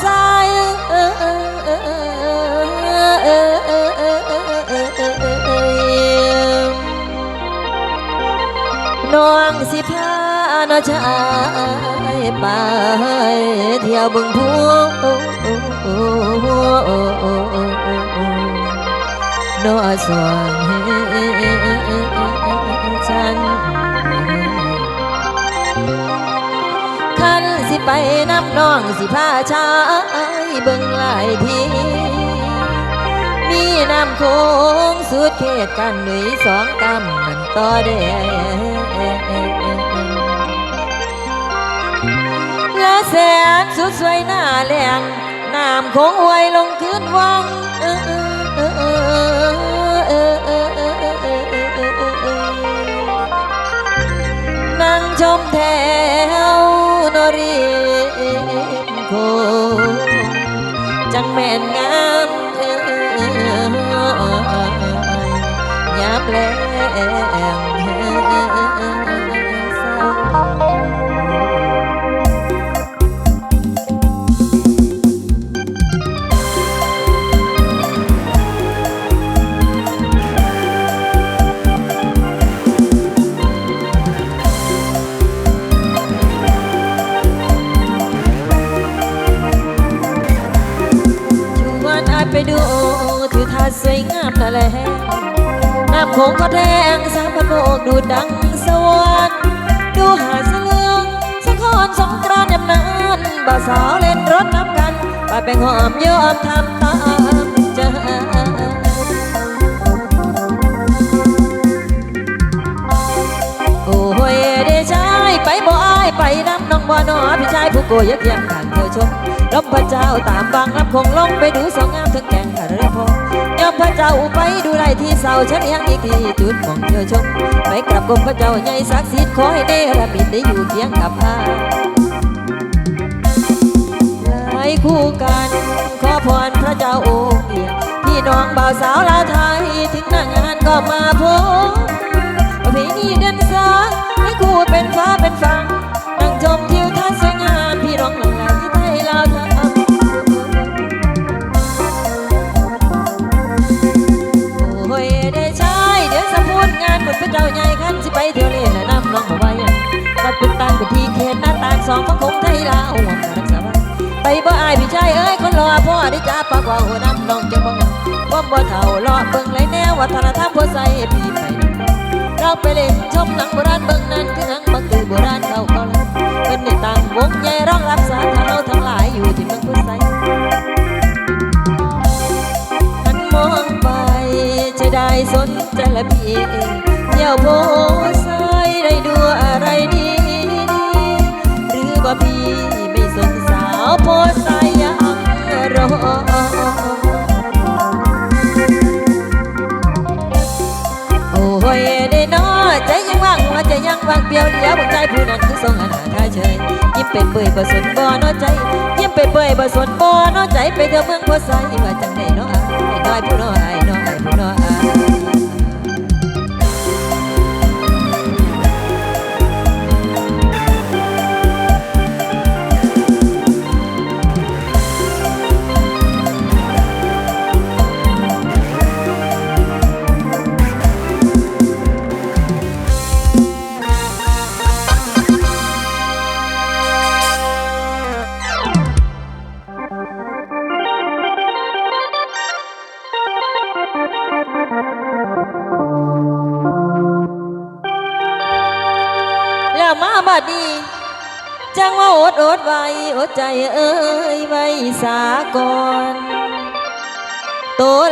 ใส่น้องสิพาน้อชายไปเที่ยวบึงพูน้อสวงฉันคัน ไปน้ำน้องสิพาชายเบิ่งหลายทีมีน้ำโค้งสุดเขตกันหนุ่ยสองกำมันต่อแดและแสนสุดสวยหน้าแหลงน้ำโค้งอวยลงคืนวังนั่งชมแถว นอรีโคงจังแม่นงามเอ้ยยามแล น้ำโขงก็แทงสามพันโบกดูดังสวรรค์ดูหาเสลืองสะคอนสงกรานต์ยำนานบ่าวสาวเล่นรถน้ำกันไปไปหอมยอมทำตามใจโอ้ยเดชายไปบ่อายไปน้ำน้องบ่อนอพี่ชายผู้โกยยักยังขันเธอชมลมพระเจ้าตามบางน้ำคงลงไปดูสองงามถึงแก่งขันเรือพอ ยอมพระเจ้าไปดูไรที่เศร้าฉันยังอีกที่จุดของเธอชมไปกลับกรมพระเจ้าใหญ่ศักดิ์สิทธิ์ขอให้ได้ระบิดได้อยู่เคียงกับพาหลายคู่กัน ขอพรพระเจ้าองค์เดียวพี่น้องบ่าวสาวลาไทยถึงหน้างานก็มาพบประเพณีเดินสาให้คู่เป็นฟ้าเป็นฝั่ง พูดงานบุญพราใหญ่ขันสิไปเที่ยวเล่นและนำน้องมาไว้กัดเป็นต่างเป็นที่เขตหน้าต่างสองของคงไทยลาวหวังรักษาไว้ไปบ่อายพี่ชายเอ้ยคนรอพ่อได้จ้าปากว่าหัวน้ำน้องจะบ่งว่าบ่เท่ารอเบิ่งไรแนววัฒนธรรมพ่อใส่พี่ไปเราไปเล่นชมหนังโบราณเบิ่งนั้นคือหนังบักตือโบราณเก่าเก่าแล้วเป็นในต่างวงใหญ่ร้องรับสาธารณทั้งหลายอยู่ที่เมืองพุทธไสหันมองไปจะได้สนใจละพี่เที่ยวโพไซได้ดูอะไรดีหรือว่าพี่ไม่สนสาวโพไซยังรอโอ้ยได้นอใจยังว่างหัวใจยังว่างเปลี่ยวเหลียวบังใจผู้นั้นคือทรงอนาคาเฉยยิ้มเป็นเปื่อยบ่สนบ่นอใจยิ้มเป็นเปื่อยบ่สนบ่นอใจไปเถอะเมืองโพไซว่าจังไดเนาะอายน้อยผู้น้อยน้อยผู้น้อย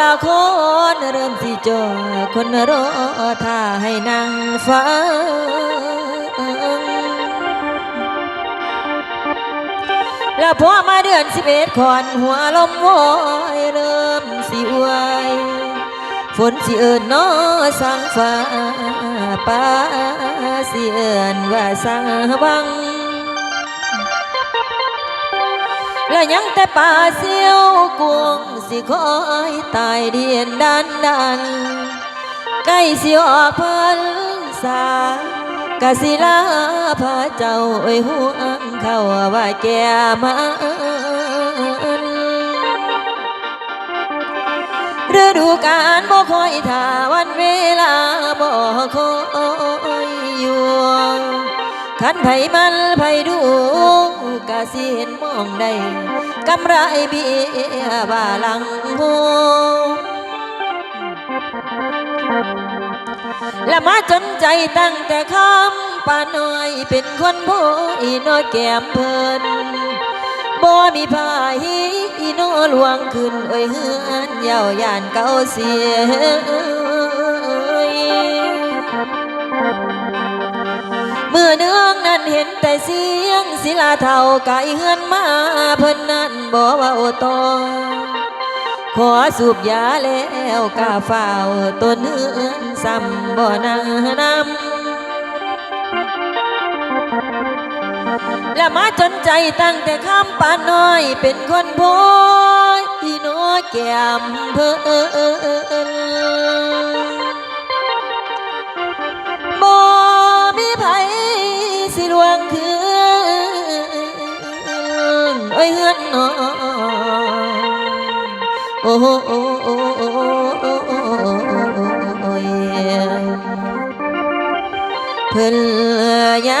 ละคนเริ่มสิจอคนรอท่าให้นั่งฟังแล้วพอมาเดือนสิบเอ็ดขอนหัวลมวอยเริ่มสิอวยฝนสิเอิญน้อสังฟ้าป้าสิเอิญว่าสังวัง และยังแต่ป่าเสียวกวงสิคอยตายเดียนดันดันใกล้สิออกพันษากะสิลาพระเจ้าเอ้ยห่วงเขาว่าแก่มันฤดูกาลบ่คอยท่าวันเวลาบ่คอย คันไผมันไผดูกะสิเห็นมองได้กำไรเบี้ยบาหลังโฮและมาจนใจตั้งแต่คำป่าน้อยเป็นคนโบอีน้อยแก้มเพิ่นบ่มีพายอีน้อหลวงขึ้นเอ้ยเฮือนเย้าย่านเก่าเสียเมื่อเนืองนั้นเห็นแต่เสียงศิลาเท่าไก่เฮือนมาเพิ่นนั้นบ่เว่าโตอขอสูบยาแล้วกาเฝ้าต้นเฮือนซ้ำบ่นานำและมาจนใจตั้งแต่คำปานน้อยเป็นคนโพยอีน้อยแก้มเพิ่น โอ้โอ้โอ้โอ้โอ้โอ้ยเพิ่นย่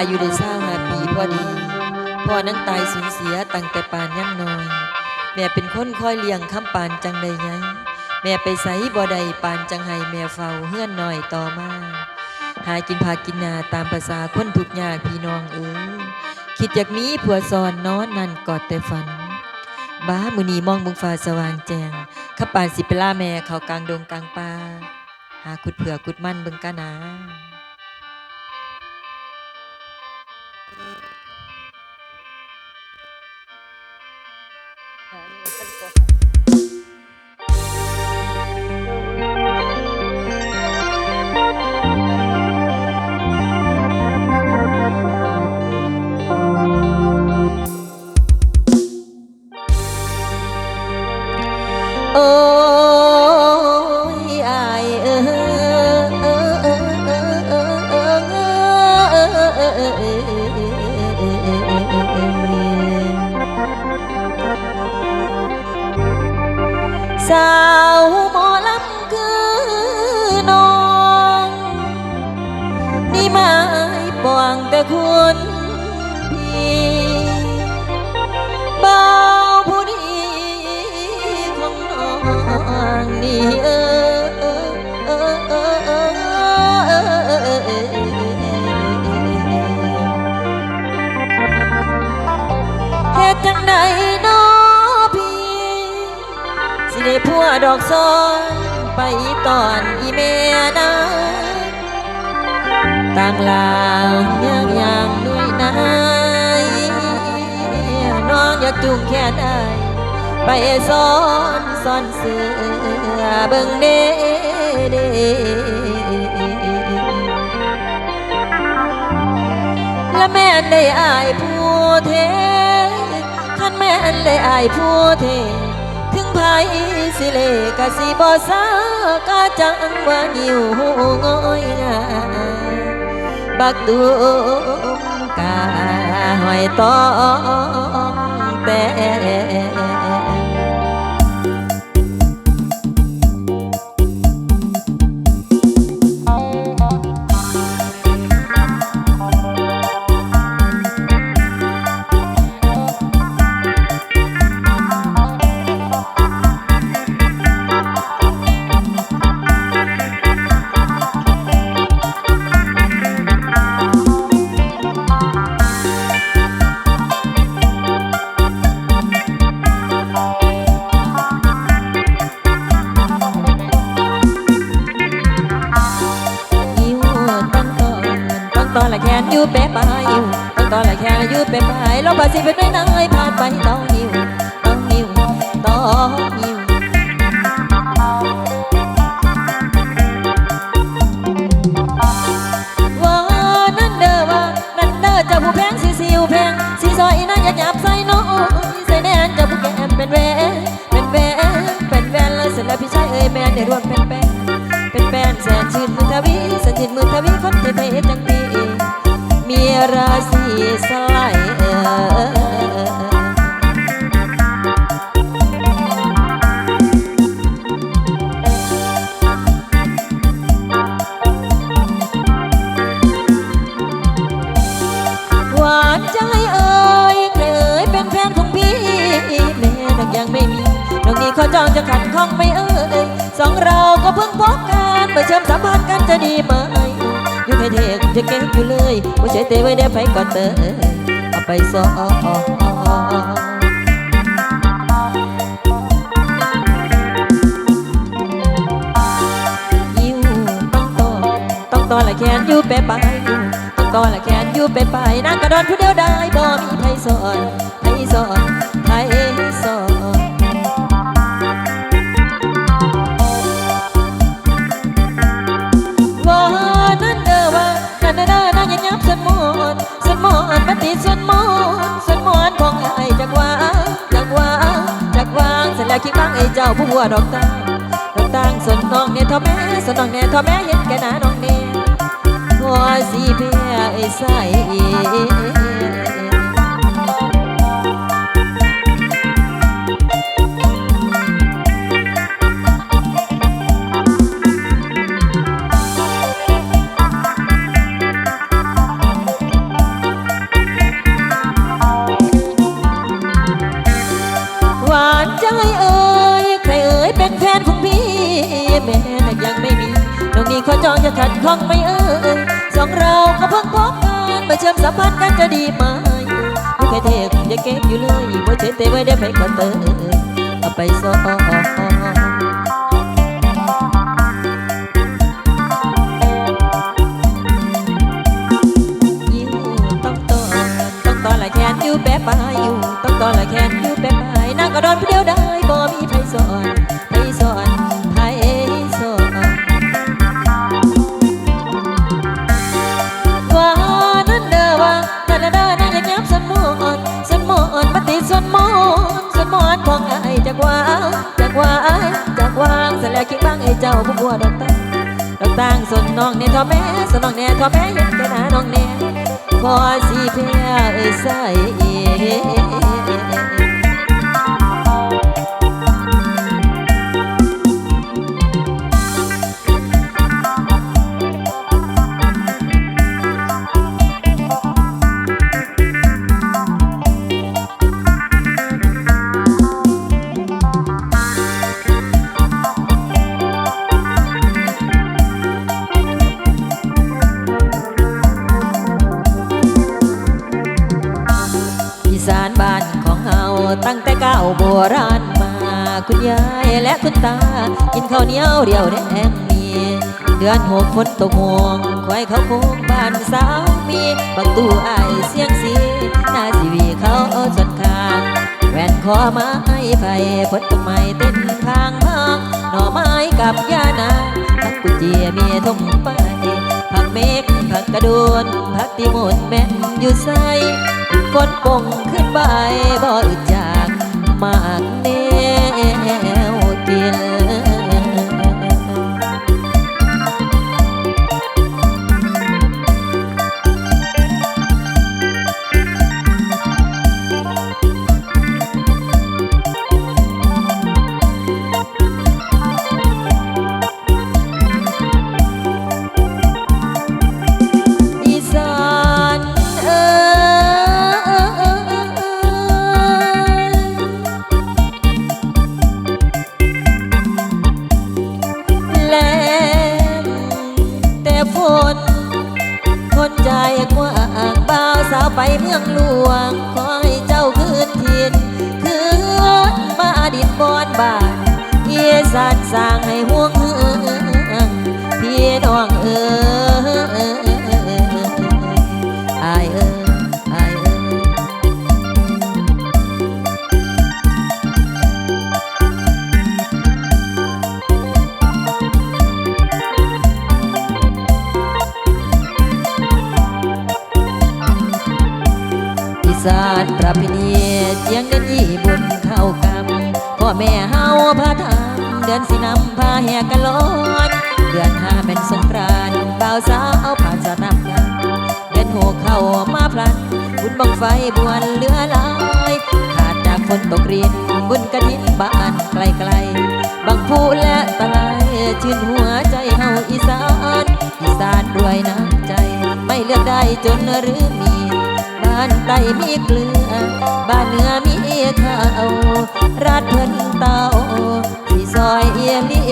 อายุได้เศร้าหาปีพอดี พ่อนังตายสูญเสียตั้งแต่ปานยังน้อย แม่เป็นคนคอยเลี้ยงคำปานจังใดไงแม่ไปใส่บ่ใดปานจังให้แม่เฝ้าเฮื่อนหน่อยต่อมา หากินพากินนาตามภาษาคนทุกยากพี่น้องเอ้ยคิดอยากมีผัวซอนนอนนั่นกอดแต่ฝัน บ้ามือนีมองบุงฟ้าสว่างแจงขับปานสิเปล่าแม่เขากลางดงกลางป่าหาขุดเผือกขุดมันเบิงกะนา คุณพี่บ่าวผู้ดีของน้องนี่เออเออเออเออเออเฮ็ดจังใดน้อพี่ สิได้พัวดอกซ้อนไปตอนอีเมียนะต่างลางยังยังด้วย จุงแค่ได้ไปซ้อนซ้อนเสือเบิ่งเด้เด้และแม่นได้อายผู้เทคันแม่นได้อายผู้เทถึงไผสิเลกะสิบ่สากะจังว่าหิวงอยงาบักตุมกาหอยตอง แต่ เป็นไปเราบาสิเป็นไม่นายผ่านไปต้องหิวต้อ เขาจองจะขัดข้องไม่เอ่ยสองเราก็เพิ่งพบกันเมื่อเชื่อมสัมพันธ์กันจะดีไหมอยู่ให้เทกจะเก่งอยู่เลยว่าเฉยเตไว้ได้ไปก่อนเตยเอาไปสองยิ้วต้องตอต้องตอละแขนอยู่แปไปต้องตอละแขนอยู่เป็นไปนางกระดอนผู้เดียวได้บ่มีไผสอนไผสอนไผสอน วดอกตาลดอกตางสนน้องเนี่ยทอแม่สนน้องเนี่ยทอแม่เห็นแก่หน้าน้องเนี่ยหัวสีเพียไอ้ใส องจะขัดข้องไม่เอ่ยสองเราก็เพิ่งพบกันมาเชื่อมสัมพันธ์กันจะดีไหมลูกแค่เทกอย่าเก็บอยู่เลยว่าเฉยเตไว้ได้ไปก่อนเตยเอาไปสองยิ้วต้องต่อต้องต่อละแขนอยู่แปะปลายอยู่ต้องต่อละแขนอยู่แปะปลายนางก็โดนผู้เดียวได้บ่มีใครสอน องเนี่ยทอแม่สนน้องเนี่ยทอแม่เห็นแก่หน้าน้องเนี่ยพอสีเพียเอ้ยใส่านของเฮาตั้งแต่เก้าวโบราณมา คุณยายและคุณตา กินข้าวเหนียวเดียวแดงมี เดือนหกฝนตกห่วงควายเขาโค้งบ้านสาวมีบักตู้อเสียงสีหน้าสีวีเขาสนคางแหวนคอไม้ไผ่ฝนตกไม้เต้นข้างทางหน่อไม้กับยานาทั้งกุเจียมีทงไปผักเมกผักกระโดนผักติมนแม่นอยู่ใส กดป่งขึ้นใบบ่อจากมากเน ไปเมืองหลวงขอให้เจ้าคืนทินคืนมาดินบอนบานเอีสันสร้างให้ห่วง นี้เจียงเดินยี่บุญเข้ากำพ่อแม่เฮาพาทำเดือนสินำพาแห่กันร้อนเดือนห้าเป็นสงกรานต์บ่าวสาวผ่านสนามงานเดือนหกเข้ามาพลัน บุญบังไฟบวนเลือหลายขาดจากฝนตกเรินบุญกระถินบ้านไกลๆบางผู้และตะไลชื่นหัวใจเฮาอีสาน อีสานรวยน้ำใจ ไม่เลือกได้จนหรือมีานใต้มีเกลือ บ้านเหนือมีข้าวราดเพิ่นเตาที่ซอยเอียลี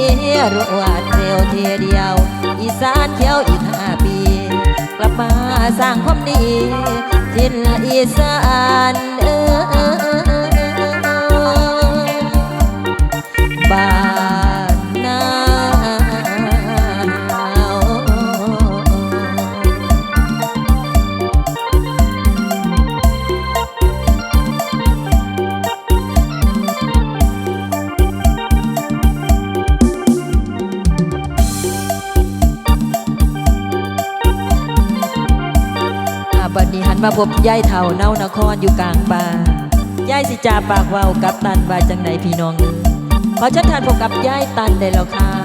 รวดเร็วเทียเดียว อีสานเขียวอีกห้าปี กลับมาสร้างความดีทินอีสานเออบ้า มาพบยายเท่าเนานครอยู่กลางป่ายายสิจาปากว่ากับตันว่าจังไหนพี่น้องเขอเชิญทานพบกับยายตันได้แล้วค่ะ